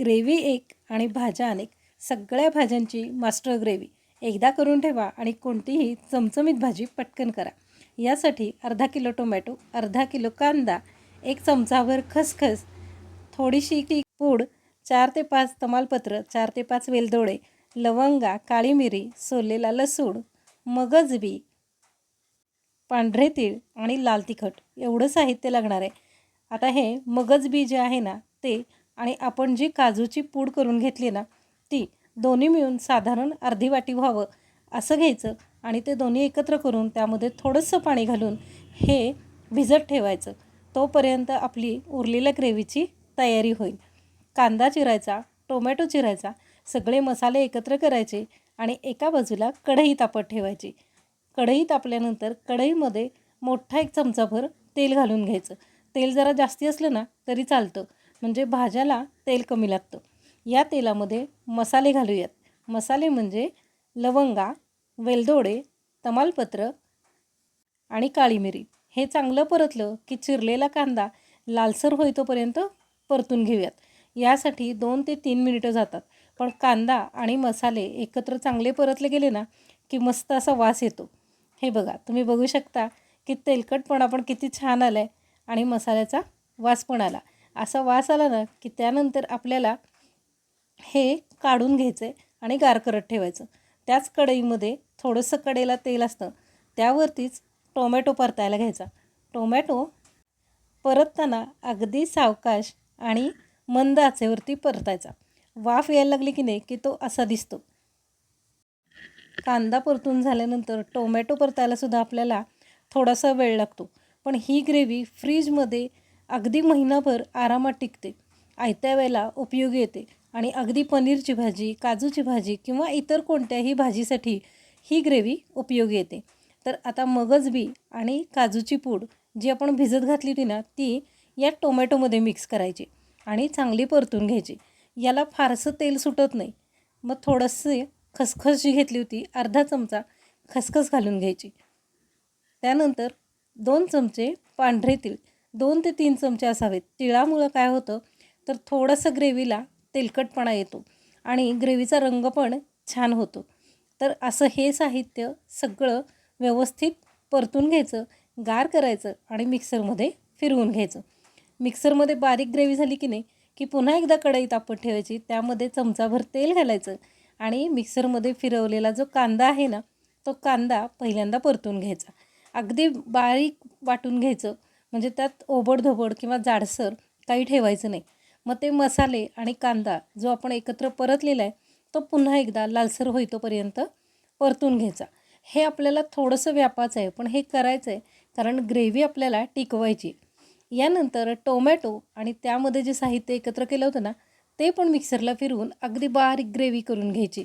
Gravy एक आणि भाज्या अनेक सगळ्या भाज्यांची मास्टर ग्रेव्ही. एकदा करून ठेवा आणि कोणतीही चमचमीत भाजी पटकन करा. यासाठी अर्धा किलो टोमॅटो अर्धा किलो कांदा एक चमचाभर खसखस थोडीशी टी पूड चार ते पाच तमालपत्र चार ते पाच वेलदोडे लवंगा काळी मिरी सोललेला लसूण मगजबी पांढरे तीळ आणि लाल तिखट. एवढं साहित्य लागणार आहे. आता हे मगजबी जे आहे ना ते आणि आपण जी काजूची पूड करून घेतली ना ती दोन्ही मिळून साधारण अर्धी वाटी व्हावं असं घ्यायचं आणि ते दोन्ही एकत्र करून त्यामध्ये थोडंसं पाणी घालून हे भिजत ठेवायचं. तोपर्यंत आपली उरलेल्या ग्रेव्हीची तयारी होईल. कांदा चिरायचा टोमॅटो चिरायचा सगळे मसाले एकत्र करायचे आणि एका बाजूला कढई तापत ठेवायची. कढई तापल्यानंतर कढईमध्ये मोठा एक चमचाभर तेल घालून घ्यायचं. तेल जरा जास्ती असलं ना तरी चालतं. म्हणजे भाज्याला तेल कमी लागतं. या तेलामध्ये मसाले घालूयात. मसाले म्हणजे लवंगा वेलदोडे तमालपत्र आणि काळी मिरी. हे चांगलं परतलं की चिरलेला कांदा लालसर होईतोपर्यंत परतून घेऊयात. यासाठी दोन ते तीन मिनिटं जातात. पण कांदा आणि मसाले एकत्र चांगले परतले गेले ना की मस्त असा वास येतो. हे बघा तुम्ही बघू शकता की तेलकटपणा पण किती छान आला आहे आणि मसाल्याचा वास पण आला. असा वास आला ना की त्यानंतर आपल्याला हे काढून घ्यायचं आहे आणि गार करत ठेवायचं. त्याच कढईमध्ये थोडंसं कडेला तेल असतं त्यावरतीच टोमॅटो परतायला घ्यायचा. टोमॅटो परतताना अगदी सावकाश आणि मंद आचेवरती परतायचा. वाफ यायला लागली की नाही की तो असा दिसतो. कांदा परतून झाल्यानंतर टोमॅटो परतायलासुद्धा आपल्याला थोडासा वेळ लागतो. पण ही ग्रेव्ही फ्रीजमध्ये अगदी महिनाभर आरामात टिकते. आयत्या वेळेला उपयोगी येते. आणि अगदी पनीरची भाजी काजूची भाजी किंवा इतर कोणत्याही भाजीसाठी ही ग्रेव्ही उपयोगी येते. तर आता मगज बी आणि काजूची पूड जी आपण भिजत घातली होती ना ती या टोमॅटोमध्ये मिक्स करायची आणि चांगली परतून घ्यायची. याला फारसं तेल सुटत नाही. मग थोडंसं खसखस जी घेतली होती अर्धा चमचा खसखस घालून घ्यायची. त्यानंतर दोन चमचे पांढरे तीळ. दोन ते तीन चमचे असावेत. तिळामुळं काय होतं तर थोडंसं ग्रेव्हीला तेलकटपणा येतो आणि ग्रेव्हीचा रंग पण छान होतो. तर असं हे साहित्य सगळं व्यवस्थित परतून घ्यायचं गार करायचं आणि मिक्सरमध्ये फिरवून घ्यायचं. मिक्सरमध्ये बारीक ग्रेव्ही झाली की नाही की पुन्हा एकदा कढई तापत ठेवायची त्यामध्ये चमचाभर तेल घालायचं आणि मिक्सरमध्ये फिरवलेला जो कांदा आहे ना तो कांदा पहिल्यांदा परतून घ्यायचा. अगदी बारीक वाटून घ्यायचं म्हणजे त्यात ओबडधोबड किंवा जाडसर काही ठेवायचं नाही. मग ते मसाले आणि कांदा जो आपण एकत्र परतलेला आहे तो पुन्हा एकदा लालसर होईतोपर्यंत परतून घ्यायचा. हे आपल्याला थोडंसं व्यापाचं आहे पण हे करायचं आहे कारण ग्रेव्ही आपल्याला टिकवायची. यानंतर टोमॅटो आणि त्यामध्ये जे साहित्य एकत्र केलं होतं ना ते पण मिक्सरला फिरवून अगदी बारीक ग्रेव्ही करून घ्यायची.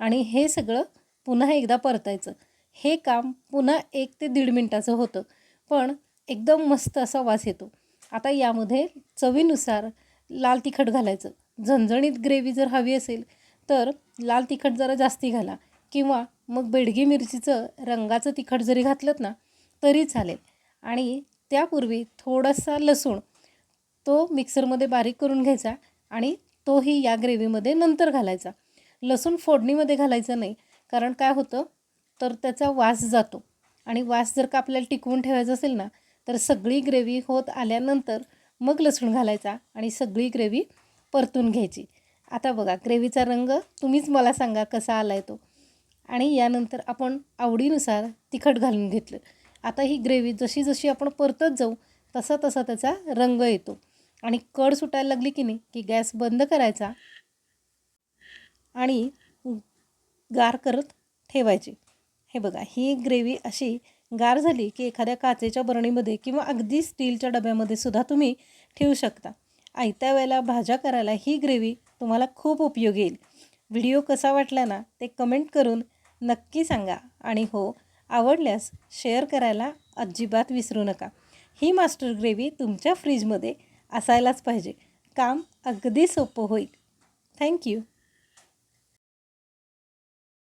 आणि हे सगळं पुन्हा एकदा परतायचं. हे काम पुन्हा एक ते दीड मिनटाचं होतं. पण एकदम मस्त असा वास येतो. आता यामध्ये चवीनुसार लाल तिखट घालायचं. झणझणीत ग्रेव्ही जर हवी असेल तर लाल तिखट जरा जास्ती घाला. किंवा मग बेडगी मिरचीचं रंगाचं तिखट जरी घातलं ना तरी चालेल. आणि त्यापूर्वी थोडासा लसूण तो मिक्सरमध्ये बारीक करून घ्यायचा आणि तोही या ग्रेव्हीमध्ये नंतर घालायचा. लसूण फोडणीमध्ये घालायचं नाही कारण काय होतं? तर त्याचा वास जातो. आणि वास जर का आपल्याला टिकवून ठेवायचा असेल ना तर सगळी ग्रेव्ही होत आल्यानंतर मग लसूण घालायचा आणि सगळी ग्रेव्ही परतून घ्यायची. आता बघा ग्रेव्हीचा रंग तुम्हीच मला सांगा कसा आला आहे तो. आणि यानंतर आपण आवडीनुसार तिखट घालून घेतलं. आता ही ग्रेव्ही जशी जशी आपण परतत जाऊ तसा तसा त्याचा रंग येतो. आणि कड सुटायला लागली की नाही की गॅस बंद करायचा आणि गार करत ठेवायची. हे बघा ही ग्रेव्ही अशी गार झाली की एखाद्या काचेच्या बरणीमध्ये किंवा अगदी स्टीलच्या डब्यामध्ये सुद्धा तुम्ही ठेवू शकता. आयत्या वेळेला भाज्या करायला ही ग्रेव्ही तुम्हाला खूप उपयोगी येईल. व्हिडिओ कसा वाटला ना ते कमेंट करून नक्की सांगा. आणि हो आवडल्यास शेअर करायला अजिबात विसरू नका. ही मास्टर ग्रेव्ही तुमच्या फ्रीजमध्ये असायलाच पाहिजे. काम अगदी सोपं होईल. थँक्यू